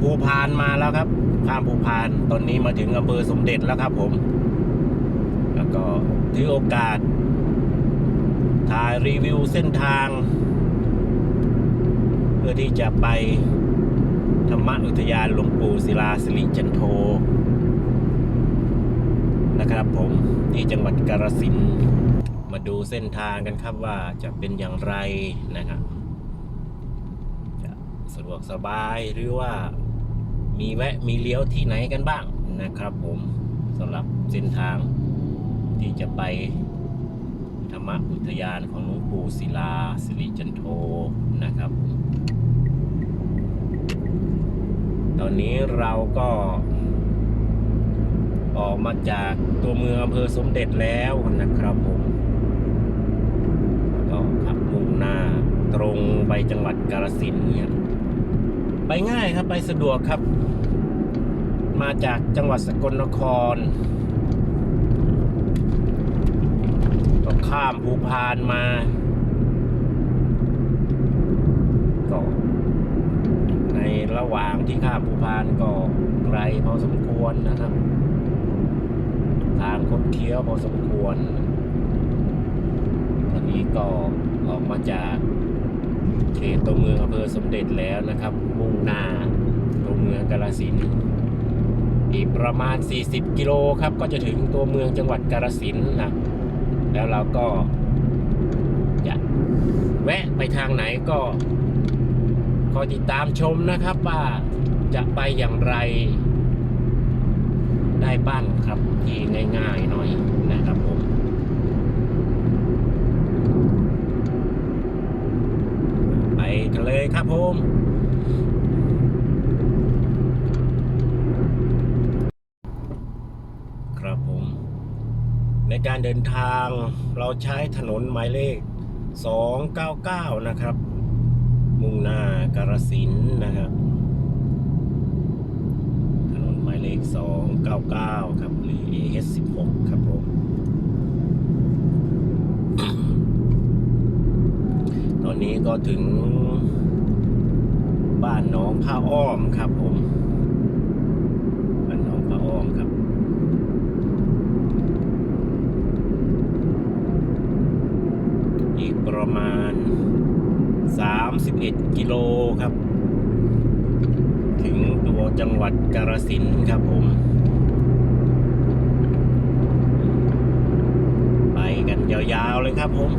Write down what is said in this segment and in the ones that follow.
ภูพานมาแล้วครับ ข้ามภูพานตอนนี้มาถึงอำเภอสมเด็จแล้วครับผม แล้วก็ถือโอกาส ถ่ายรีวิวเส้นทาง เพื่อที่จะไปธรรมอุทยานหลวงปู่ศิลาสิริจันโทนะครับผมที่จังหวัดกาฬสินธุ์มาดูเส้นทางกันครับว่าจะเป็นอย่างไรนะครับ จะสะดวกสบายหรือว่า มีแวะมีเลี้ยวที่ไหนกันบ้างนะครับผมสำหรับเส้นทางที่จะไปธรรมอุทยานของหลวงปู่ศิลาสิริจันโทนะครับ ตอนนี้เราก็ ออกมาจากตัวเมืองอำเภอสมเด็จแล้วนะครับผมก็ขับมุ่งหน้าตรงไปจังหวัดกาฬสินธุ์เนี่ย ไปง่ายครับไปสะดวกครับ มาจากจังหวัดสกลนครก็ข้ามภูพานมาก็ในระหว่างที่ข้ามภูพานก็ไกลพอสมควรนะครับ ทางคดเคี้ยวพอสมควรตอนนี้ก็ออกมาจาก เขตตัวเมืองอำเภอสมเด็จแล้วนะครับ มุ่งหน้าตัวเมืองกาฬสินอีกประมาณ 40 กิโลครับก็จะถึงตัวเมืองจังหวัดกาฬสินนะแล้วเราก็จะแวะไปทางไหนก็คอยติดตามชมนะครับว่าจะไปอย่างไรได้บ้างครับที่ง่ายๆหน่อยนะครับผม ไปกันเลย ครับผมครับผม ในการเดินทางเราใช้ถนนหมายเลข 299 นะครับ มุ่งหน้ากาฬสินธุ์นะครับ ถนนหมายเลข 299 ครับหรือ AS16 ครับผมตอนนี้ก็ถึง บ้านหน้องผ้าอ้อมครับผมบ้านหน้องผ้าอ้อมครับ อีกประมาณ 31 กิโลครับ ถึงตัวจังหวัดกาฬสินธุ์ครับผม ไปกันยาวๆเลยครับผม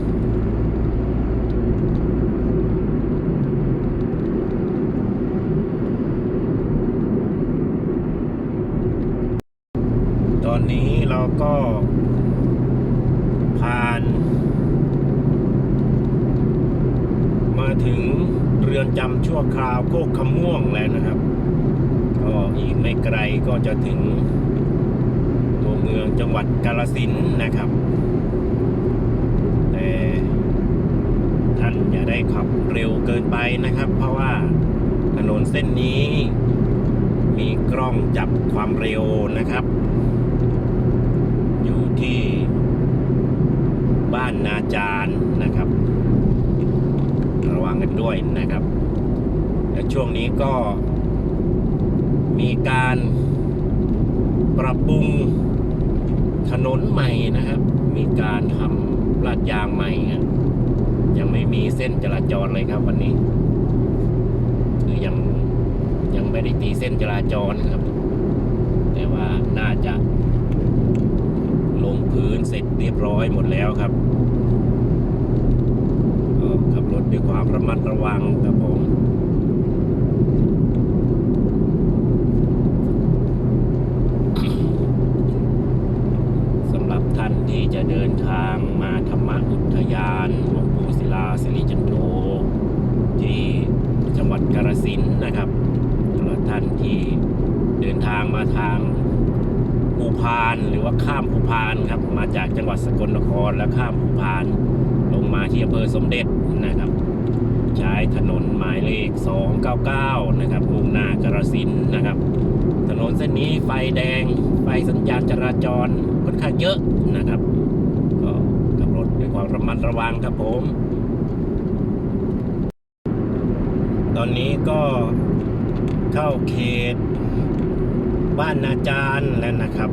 ตอนนี้เรา ก็ ผ่าน มาถึงเรือนจำชั่วคราวโคกขม่วงแล้วนะครับ ก็อีกไม่ไกลก็จะถึง ตัวเมืองจังหวัดกาฬสินนะครับ แต่ท่านอย่าได้ขับเร็วเกินไปนะครับ เพราะว่าถนนเส้นนี้ มีกล้องจับความเร็วนะครับ อยู่ที่บ้านนาจารนะครับ ระวังกันด้วยนะครับและช่วงนี้ก็มีการปรับปรุงถนนใหม่นะครับ มีการทำลาดยางใหม่ยังไม่มีเส้นจราจรเลยครับวันนี้คือยังยังไม่ได้ตีเส้นจราจรครับ แต่ว่าน่าจะลงพื้นเสร็จเรียบร้อยหมดแล้วครับ ก็ขับรถด้วย ความระมัดระวังครับผมสำหรับท่านที่จะเดินทางมาธรรมอุทยานหลวงปู่ศิลาสิริจันโทที่จังหวัดกาฬสินนะครับสำหรับท่านที่เดินทางมาทางภูพานหรือว่าข้ามภูพานครับ มาจากจังหวัดสกลนครแล้วข้ามภูพานลงมาที่อำเภอสมเด็จ ใช้ถนนหมายเลข 299 นะครับมุ่งหน้ากาฬสินนะครับถนนนเส้นนี้ไฟแดง ไฟสัญญาณจราจรค่อนข้างเยอะนะครับ ก็ขับรถด้วยความระมัดระวังครับผม ตอนนี้ก็เข้าเขตบ้านนาจารย์แล้วนะครับ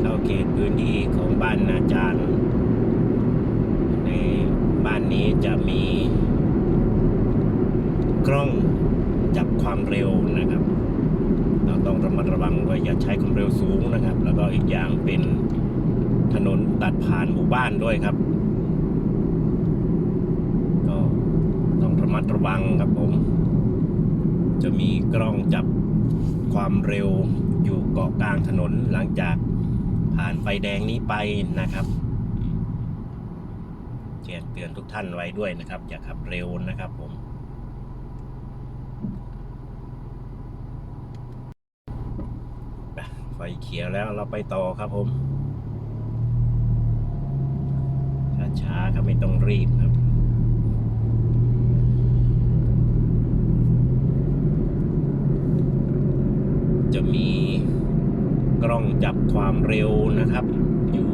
เข้าเขตพื้นที่ของบ้านนาจารย์ในบ้านนี้จะมี กล้องจับความเร็วนะครับ เราต้องระมัดระวังว่าอย่าใช้ความเร็วสูงนะครับ แล้วก็อีกอย่างเป็นถนนตัดผ่านหมู่บ้านด้วยครับ ก็ต้องระมัดระวังครับผม จะมีกล้องจับความเร็วอยู่เกาะกลางถนนหลังจากผ่านไฟแดงนี้ไปนะครับแจ้งเตือนทุกท่านไว้ด้วยนะครับ อย่าขับเร็วนะครับผม ไปไฟเขียวแล้วเราไปต่อครับผมช้าๆครับไม่ต้องรีบครับจะมีกล้องจับความเร็วนะครับ อยู่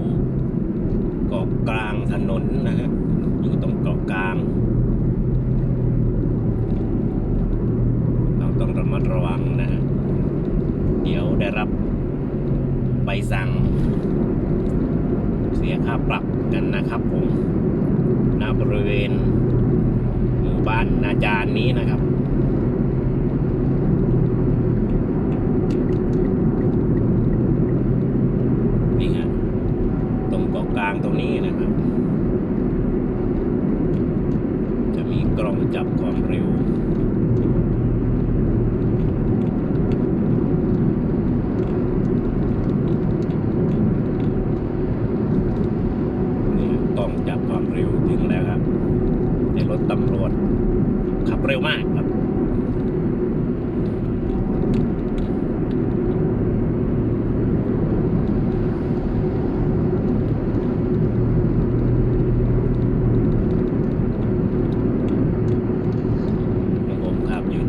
เกาะกลางถนนนะครับ อยู่ตรงเกาะกลาง เราต้องระมัดระวังนะฮะเดี๋ยวได้รับ ใบสั่ง เสียค่าปรับกันนะครับผมณบริเวณหมู่บ้านนาจารนี้นะครับ นี่ฮะตรงเกาะกลางตรงนี้นะครับ จะมีกล้องจับความเร็ว นี่กล้องจับความเร็วถึงแล้วครับในรถตำรวจ ขับเร็วมากครับ ของผมขับอยู่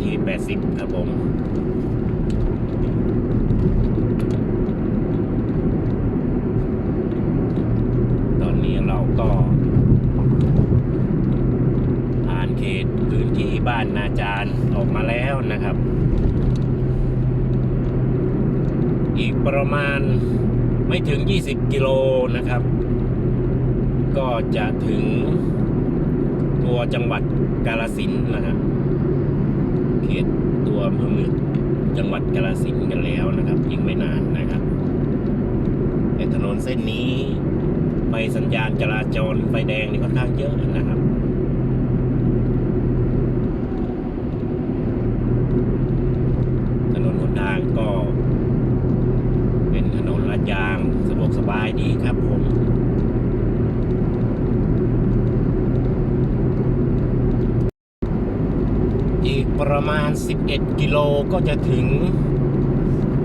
ที่80ครับผมตอนนี้เราก็ผ่านเขตพื้นที่บ้านนาจารออกมาแล้วนะครับ อีกประมาณไม่ถึง 20 กิโลนะครับ ก็จะถึงตัวจังหวัดกาลสินนะครับ เขตตัวเมืองจังหวัดกาลสินธุ์กันแล้วนะครับยิ่งไม่นานนะครับในถนนเส้นนี้ไฟสัญญาณจราจรไฟแดงนี่ค่อนข้างเยอะนะครับถนนหนทางก็ เป็นถนนลาดยางสะดวกสบายดีครับผม อีก ประมาณ 11 กิโลก็จะถึง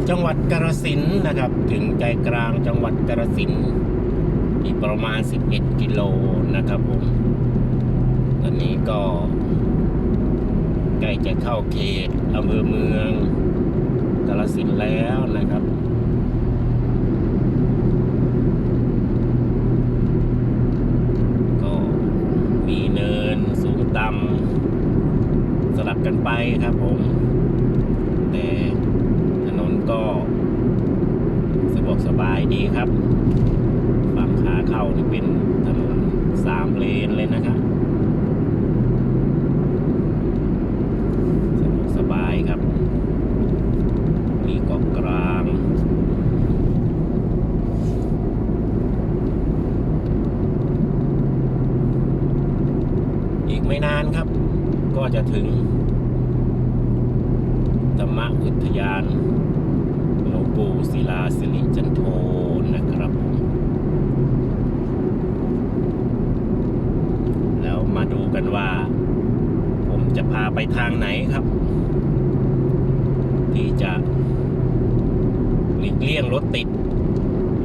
จังหวัดกาฬสินนะครับ ถึงใจกลางจังหวัดกาฬสินอีกประมาณ 11 กิโลนะครับผมตอนนี้ก็ใกล้จะเข้าเขตอำเภอเมืองกาฬสินแล้วนะครับก็มีเนินสูงต่ำ กันไปครับผม ไปทางไหนครับ ที่จะหลีกเลี่ยงรถติด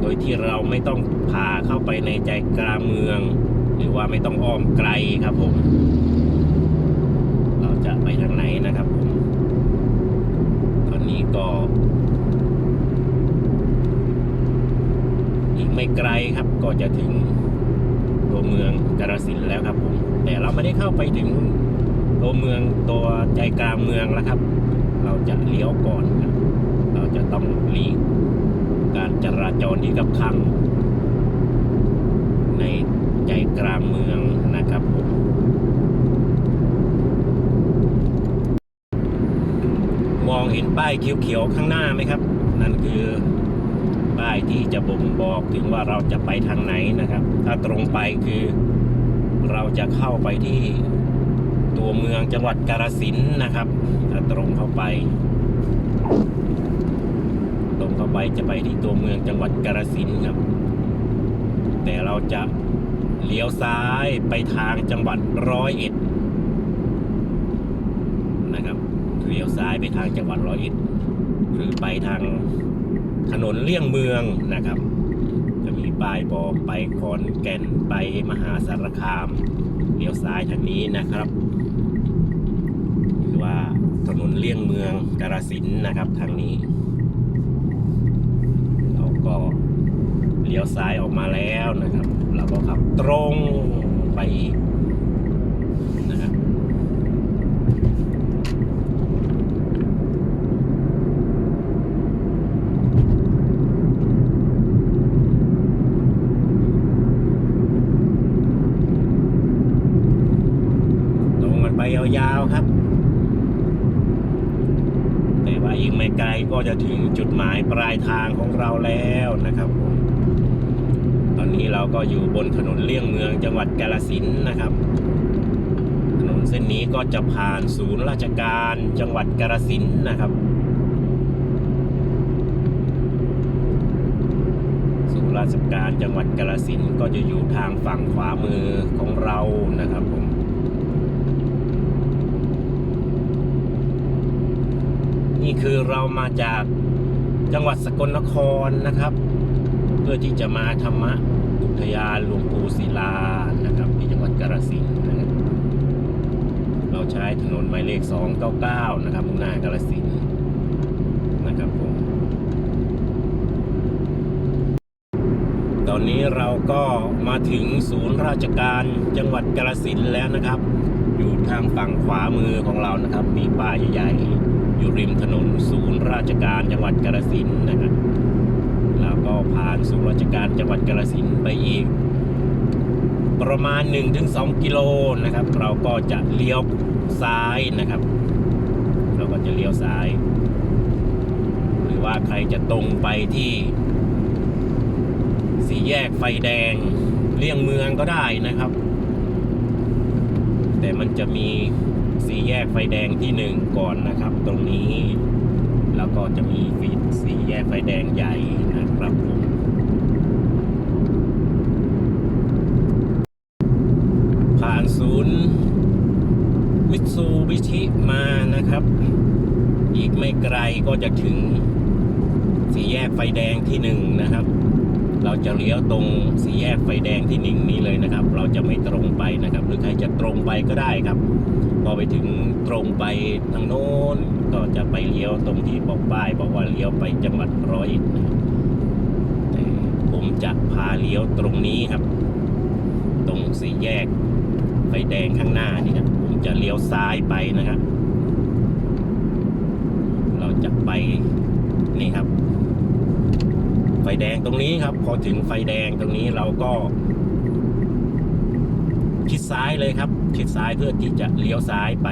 โดยที่เราไม่ต้องผ่าเข้าไปในใจกลางเมือง หรือว่าไม่ต้องอ้อมไกลครับผม เราจะไปทางไหนนะครับผม ตอนนี้ก็ อีกไม่ไกลครับก็จะถึงตัวเมืองกาลสินแล้วครับผม แต่เราไม่ได้เข้าไปถึง ตัวเมืองตัวใจกลางเมืองแล้วครับ เราจะเลี้ยวก่อนครับเราจะต้องหลีกการจราจรที่กับขังในใจกลางเมืองนะครับผมมองเห็นป้ายเขียวๆข้างหน้าไหมครับ นั่นคือป้ายที่จะบ่งบอกถึงว่าเราจะไปทางไหนนะครับ ถ้าตรงไปคือเราจะเข้าไปที่ ตัวเมืองจังหวัดกาฬสินธุ์นะครับถ้าตรงเข้าไป ตรงเข้าไปจะไปที่ตัวเมืองจังหวัดกาฬสินธุ์ครับ แต่เราจะเลี้ยวซ้ายไปทางจังหวัดร้อยเอ็ดนะครับเลี้ยวซ้ายไปทางจังหวัดร้อยเอ็ดหรือไปทางถนนเลี่ยงเมืองนะครับ จะมีป้ายบอกไปขอนแก่นไปมหาสารคามเลี้ยวซ้ายทางนี้นะครับ เลี่ยงเมืองกาฬสินนะครับทางนี้เราก็เลี้ยวซ้ายออกมาแล้วนะครับ เราก็ขับตรงไปอีกนะครับ ตรงกันไปยาวๆครับ แต่ว่าอี กไม่ไกลก็จะถึงจุดหมายปลายทางของเราแล้วนะครับผมตอนนี้เราก็อยู่บนถนนเลี่ยงเมืองจังหวัดกาฬสินนะครับ ถนนเส้นนี้ก็จะผ่านศูนย์ราชการจังหวัดกาฬสินนะครับศูนย์ราชการจังหวัดกาฬสินก็จะอยู่ทางฝั่งขวามือของเรานะครับผม นี่คือเรามาจากจังหวัดสกลนครนะครับ เพื่อที่จะมาธรรมะอุทยานหลวงปู่ศิลานะครับ ที่จังหวัดกาฬสินธุ์นะครับเราใช้ถนนหมายเลข 299 นะครับมุ่งหน้ากาฬสินธุ์นะครับผมตอนนี้เราก็มาถึงศูนย์ราชการจังหวัดกาฬสินธุ์แล้วนะครับ อยู่ทางฝั่งขวามือของเรานะครับ มีป้ายใหญ่ๆ อยู่ริมถนนศูนย์ราชการจังหวัดกาฬสินธุ์นะครับแล้วก็ผ่านศูนย์ราชการจังหวัดกาฬสินธุ์ไปอีก ประมาณ 1-2 กิโลนะครับ เราก็จะเลี้ยวซ้ายนะครับ เราก็จะเลี้ยวซ้าย หรือว่าใครจะตรงไปที่สี่แยกไฟแดงเลี่ยงเมืองก็ได้นะครับ แต่มันจะมี สี่แยกไฟแดงที่หนึ่งก่อนนะครับ ตรงนี้ แล้วก็จะมีฟีดสี่แยกไฟแดงใหญ่นะครับผมผ่านศูนย์มิตซูบิชิมานะครับ อีกไม่ไกลก็จะถึงสี่แยกไฟแดงที่หนึ่งนะครับ เราจะเลี้ยวตรงสี่แยกไฟแดงที่หนึ่งนี้เลยนะครับ เราจะไม่ตรงไปนะครับ หรือใครจะตรงไปก็ได้ครับ อไปถึงตรงไปทางโน้น ก็จะไปเลี้ยวตรงที่บอกป้ายบอกว่าเลี้ยวไปจังหวัดร้อยเอ็ดแต่ผมจะพาเลี้ยวตรงนี้ครับ ตรงสี่แยกไฟแดงข้างหน้านี่ครับผมจะเลี้ยวซ้ายไปนะครับ เราจะไปนี่ครับ ไฟแดงตรงนี้ครับ พอถึงไฟแดงตรงนี้เราก็ ชิดซ้ายเลยครับ ชิดซ้ายเพื่อที่จะเลี้ยวซ้ายไป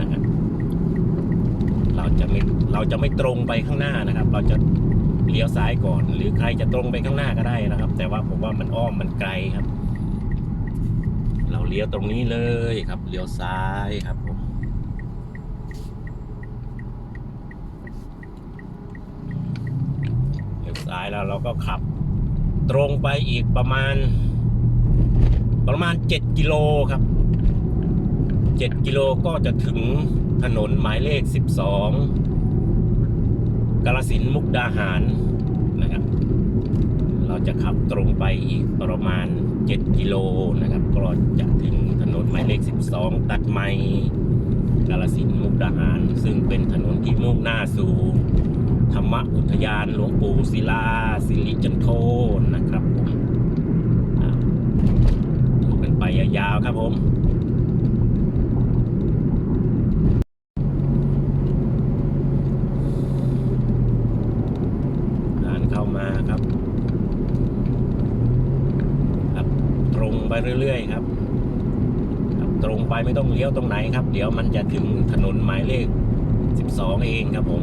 นะครับ เราจะไม่เราจะไม่ตรงไปข้างหน้านะครับ เราจะเลี้ยวซ้ายก่อน หรือใครจะตรงไปข้างหน้าก็ได้นะครับ แต่ว่าผมว่ามันอ้อมมันไกลครับ เราเลี้ยวตรงนี้เลยครับ เลี้ยวซ้ายครับผมเลี้ยวซ้ายแล้วเราก็ขับ ตรงไปอีกประมาณ ณ 7 กิโลครับ 7 กิโลก็จะถึงถนนหมายเลข 12 กาลสินมุกดาหารนะครับ เราจะขับตรงไปอีกประมาณ 7 กิโลนะครับ ก็จะถึงถนนหมายเลข 12 ตัดไมกาลสินมุกดาหาร ซึ่งเป็นถนนที่มุ่งหน้าสู่ ธรรมอุทยานหลวงปู่ศิลาสิริจันโทนะครับผม ยาวครับผมผ่านเข้ามาครับ ครับตรงไปเรื่อยๆครับครับ ตรงไปไม่ต้องเลี้ยวตรงไหนครับ เดี๋ยวมันจะถึงถนนหมายเลข 12 เองครับผม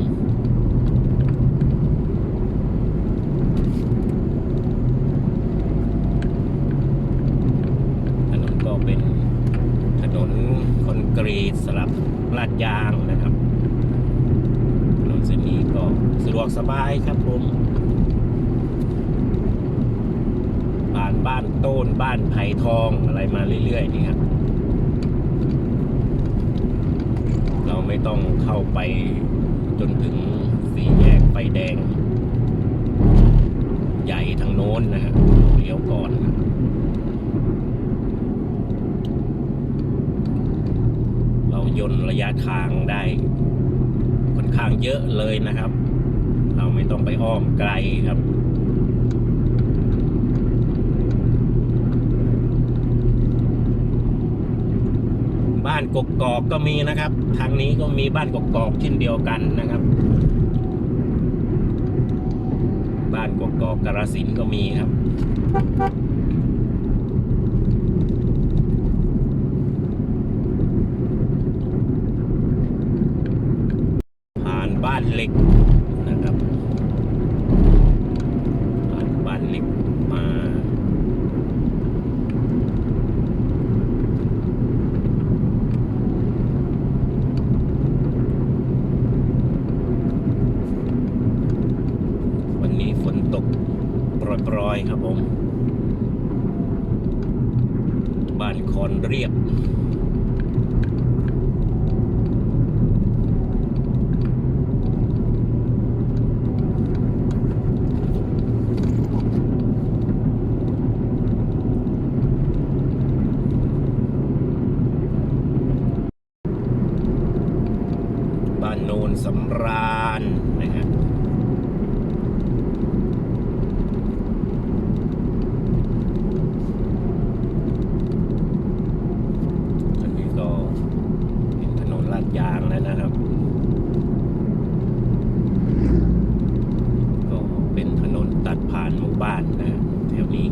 ถนนก็เป็นถนนคอนกรีตสลับลาดยางนะครับถนนเส้นนี้ก็สะดวกสบายครับผมผ่านบ้านโต้นบ้านไผ่ทองอะไรมาเรื่อยๆนี่ครับเราไม่ต้องเข้าไปจนถึงสี่แยกไฟแดง ใหญ่ทางโน้นนะครับเลี้ยวก่อนเราย่น ระยะทางได้ค่อนข้างเยอะเลยนะครับ เราไม่ต้องไปอ้อมไกลครับบ้านกกอกก็มีนะครับ ทางนี้ก็มีบ้านกกอกเช่นเดียวกันนะครับ บ้านกกอกกระสินก็มีครับ ผ่านบ้านเหล็กนะครับผ่านบ้านเหล็กมา วันนี้ฝนตกโปรยๆครับผม บ้านคอนเรียบ บ้านโนนสำราญนะฮะอันนี้ก็เป็นถนนลาดยางแล้วนะครับ ก็เป็นถนนตัดผ่านหมู่บ้านนะแถวนี้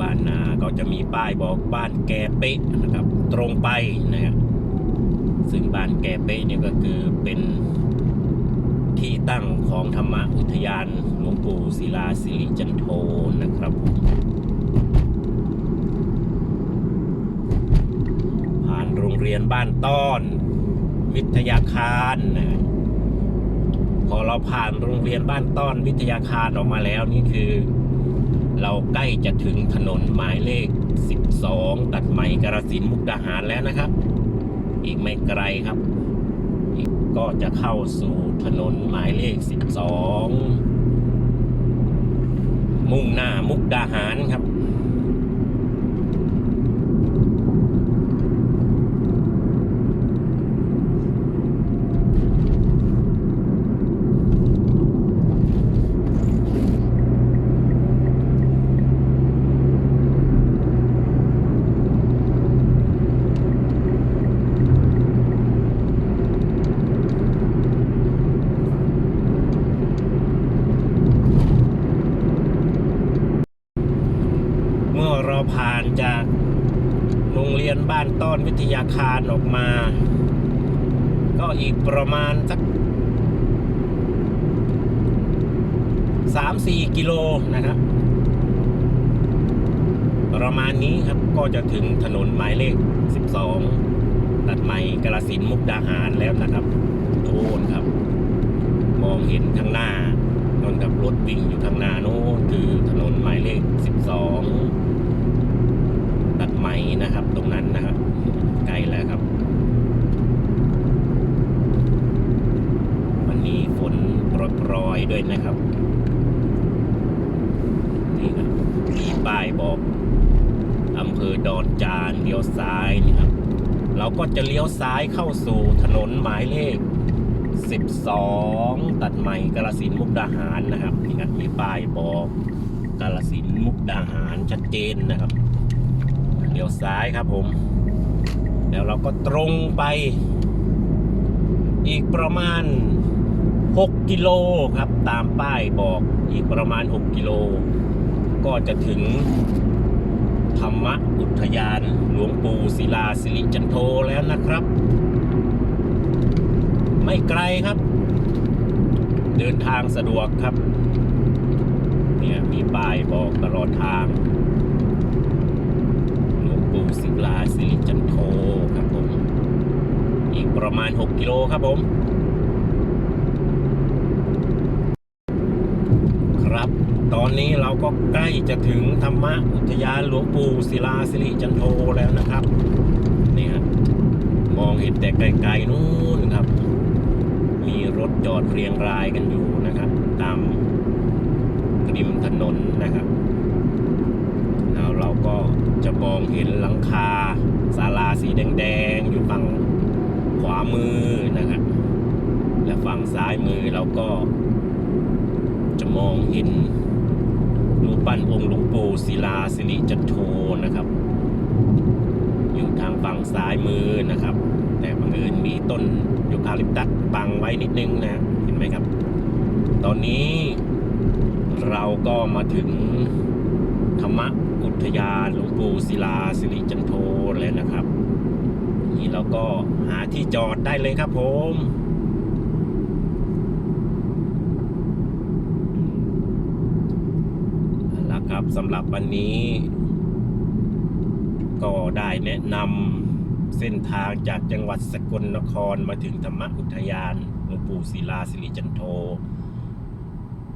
บ้านนาก็จะมีป้ายบอกบ้านแกเป๊ะนะครับ ตรงไปนะครับซึ่งบ้านแกเป๊ะเนี่ยก็คือเป็นที่ตั้งของธรรมอุทยานหลวงปู่ศิลาสิริจันโทนะครับผมผ่านโรงเรียนบ้านต้อน วิทยาคารนะพอเราผ่านโรงเรียนบ้านต้อนวิทยาคารออกมาแล้วนี่คือ เราใกล้จะถึงถนนหมายเลข 12 ตัดใหม่กระสินมุกดาหารแล้วนะครับ อีกไม่ไกลครับกก็จะเข้าสู่ถนนหมายเลข 12 มุ่งหน้ามุกดาหารครับ เมื่อเราผ่านจากโรงเรียนบ้านต้อนวิทยาคารออกมา ก็อีกประมาณสักสามสี่กิโลนะครับ ประมานนี้ครับก็จะถึงถนนหมายเลข 12 ตัดใหม่กระสินมุกดาหารแล้วนะครับโทนครับ มองเห็นข้างหน้านนกับรถวิ่งอยู่ข้างหน้าโน้นคือถนนหมายเลข 12 ตัดใหม่นะครับ ตรงนั้นนะครับใกล้แล้วครับ วันนี้ฝนโปรยๆด้วยนะครับ นี่ครับมีป้ายบอกอำเภอดอนจานเลี้ยวซ้ายนี่ครับ เรา ก็จะเลี้ยวซ้ายเข้าสู่ถนนหมายเลข 12 ตัดใหม่กรสินมุกดาหารนะครับนี่ครับมีป้ายบอกกาลสินมุกดาหารชัดเจนนะครับเลี้ยวซ้ายครับผม แล้วเราก็ตรงไป อีกประมาณ 6 กิโลครับ ตามป้ายบอกอีกประมาณ 6 กิโล ก็จะถึง ธรรมอุทยาน หลวงปู่ศิลาสิริจันโทแล้วนะครับ ไม่ไกลครับ เดินทางสะดวกครับ เนี่ยมีป้ายบอกตลอดทาง หลวงปู่ศิลาสิริจันโทครับผม อีกประมาณ 6 กิโลครับผม ครับ ตอนนี้เราก็ใกล้จะถึงธรรมอุทยานหลวงปู่ศิลาสิริจันโทแล้วนะครับ นี่ครับมองเห็นแต่ไกลๆนู้นครับ มีรถจอดเรียงรายกันอยู่นะครับ ตามริมถนนนะครับ แล้วเราก็จะมองเห็นหลังคาศาลาสีแดงๆอยู่ฝั่งขวามือนะครับ และฝั่งซ้ายมือเราก็จะมองเห็น รูปปั้นองค์หลวงปู่ศิลาสิริจันโทนะครับ อยู่ทางฝั่งซ้ายมือนะครับ แต่บังเอิญมีต้นยูคาลิปตัสบังไว้นิดนึงนะเห็นไหมครับ ตอนนี้เราก็มาถึงธรรมอุทยานหลวงปู่ศิลาสิริจันโทแล้วนะครับนี่เราก็หาที่จอดได้เลยครับผม เอาละครับสำหรับวันนี้ ก็ได้แนะนำเส้นทางจากจังหวัดสกลนครมาถึงธรรมอุทยานหลวงปู่ศิลาสิริจันโท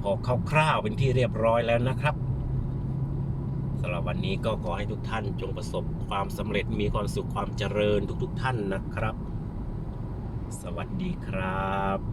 พอคร่าวๆเป็นที่เรียบร้อยแล้วนะครับสำหรับวันนี้ก็ขอให้ทุกท่านจงประสบความสำเร็จมีความสุขความเจริญทุกๆท่านนะครับ สวัสดีครับ